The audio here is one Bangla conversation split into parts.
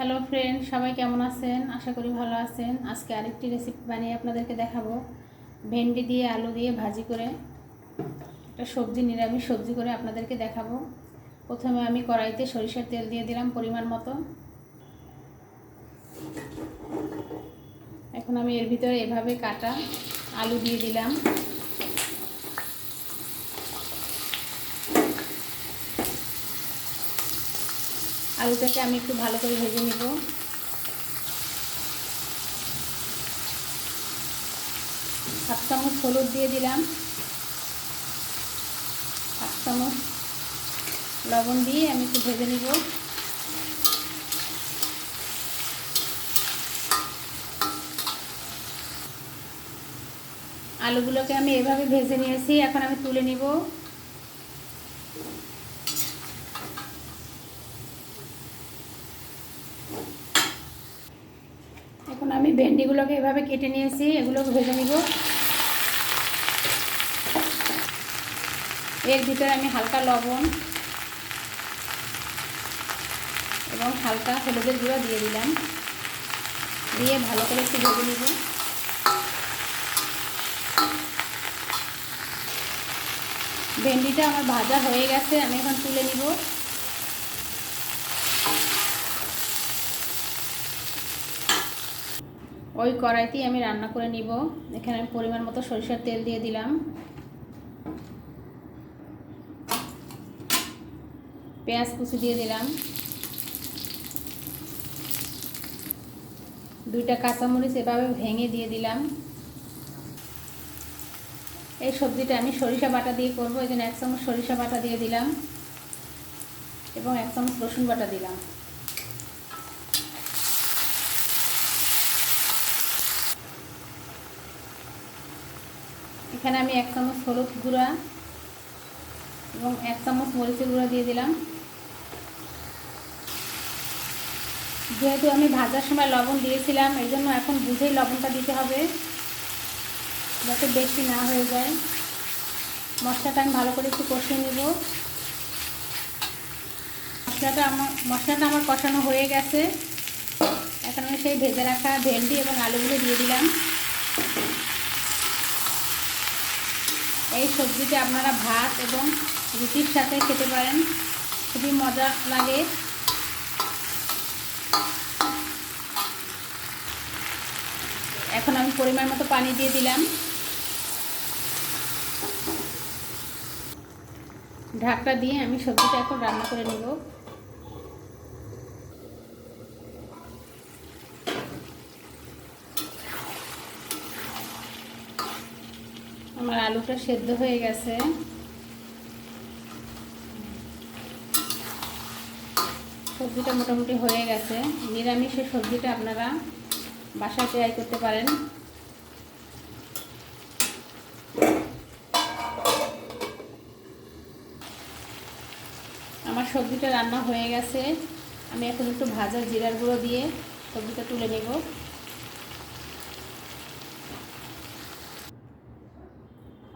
হ্যালো ফ্রেন্ড সবাই কেমন আছেন? আশা করি ভালো আছেন। আজকে আরেকটি রেসিপি বানিয়ে আপনাদেরকে দেখাবো। ভেন্ডি দিয়ে, আলু দিয়ে ভাজি করে একটা সবজি, নিরামিষ সবজি করে আপনাদেরকে দেখাবো। প্রথমে আমি কড়াইতে সরিষার তেল দিয়ে দিলাম পরিমাণ মতো। এখন আমি এর ভিতরে এভাবে কাটা আলু দিয়ে দিলাম। আলুটাকে আমি একটু ভালো করে ভেজে নিব। হাফ চামচ হলুদ দিয়ে দিলাম। হাফ চামচ লবণ দিয়ে আমি একটু ভেজে নিব। আলুগুলোকে আমি এভাবে ভেজে নিয়েছি, এখন আমি তুলে নিব। এখন আমি ভেন্ডিগুলোকে এভাবে কেটে নিয়েছি এগুলো ভেজে নিব। এর ভিতরে আমি হালকা লবণ এবং হালকা হলুদের গুঁড়ো দিয়ে দিলাম। দিয়ে ভালো করে একটু ভেজে নিব। ভেন্ডিটা আমার ভাজা হয়ে গেছে, আমি এখন তুলে নিব। ওই কড়াইতেই আমি রান্না করে নিব। এখানে পরিমাণ মতো সরিষার তেল দিয়ে দিলাম। পেঁয়াজ কুচি দিয়ে দিলাম। দুইটা কাঁচামরিচ এভাবে ভেঙে দিয়ে দিলাম। এই সবজিটা আমি সরিষা বাটা দিয়ে করব। এই জন্য এক চামচ সরিষা বাটা দিয়ে দিলাম এবং এক চামচ রসুন বাটা দিলাম। এখানে আমি এক চামচ হলুদ গুঁড়া এবং এক চামচ মরিচের গুঁড়া দিয়ে দিলাম। যেহেতু আমি ভাজার সময় লবণ দিয়েছিলাম, এই জন্য এখন বুঝেই লবণটা দিতে হবে, যাতে বেশি না হয়ে যায়। মশলাটা আমি ভালো করে একটু কষিয়ে নেব। মশলাটা আমার মশলাটা আমার কষানো হয়ে গেছে। এখন আমি সেই ভেজে রাখা ভেন্ডি এবং আলুগুলো দিয়ে দিলাম। এই সবজিটা আপনারা ভাত এবং রুটির সাথে খেতে পারেন। খুবই মজা লাগে। এখন আমি পরিমাণ মতো পানি দিয়ে দিলাম। ঢাকটা দিয়ে আমি সবজিটা এখন রান্না করে নেব। আমার আলুটা সেদ্ধ হয়ে গেছে। সবজিটা মোটামুটি হয়ে গেছে। নিরামিষের সবজিটা আপনারা বাসায় ট্রাই করতে পারেন। আমার সবজিটা রান্না হয়ে গেছে। আমি এখন একটু ভাজা জিরার গুঁড়ো দিয়ে সবজিটা তুলে নেব।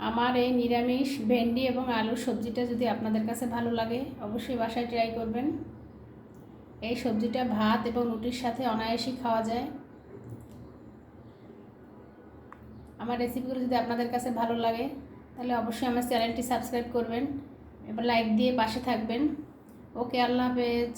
আমার এই নিরামিষ, ভেন্ডি এবং আলুর সবজিটা যদি আপনাদের কাছে ভালো লাগে, অবশ্যই বাসায় ট্রাই করবেন। এই সবজিটা ভাত এবং রুটির সাথে অনায়াসই খাওয়া যায়। আমার রেসিপিগুলো যদি আপনাদের কাছে ভালো লাগে, তাহলে অবশ্যই আমার চ্যানেলটি সাবস্ক্রাইব করবেন এবার লাইক দিয়ে পাশে থাকবেন। ওকে, আল্লাহ হাফেজ।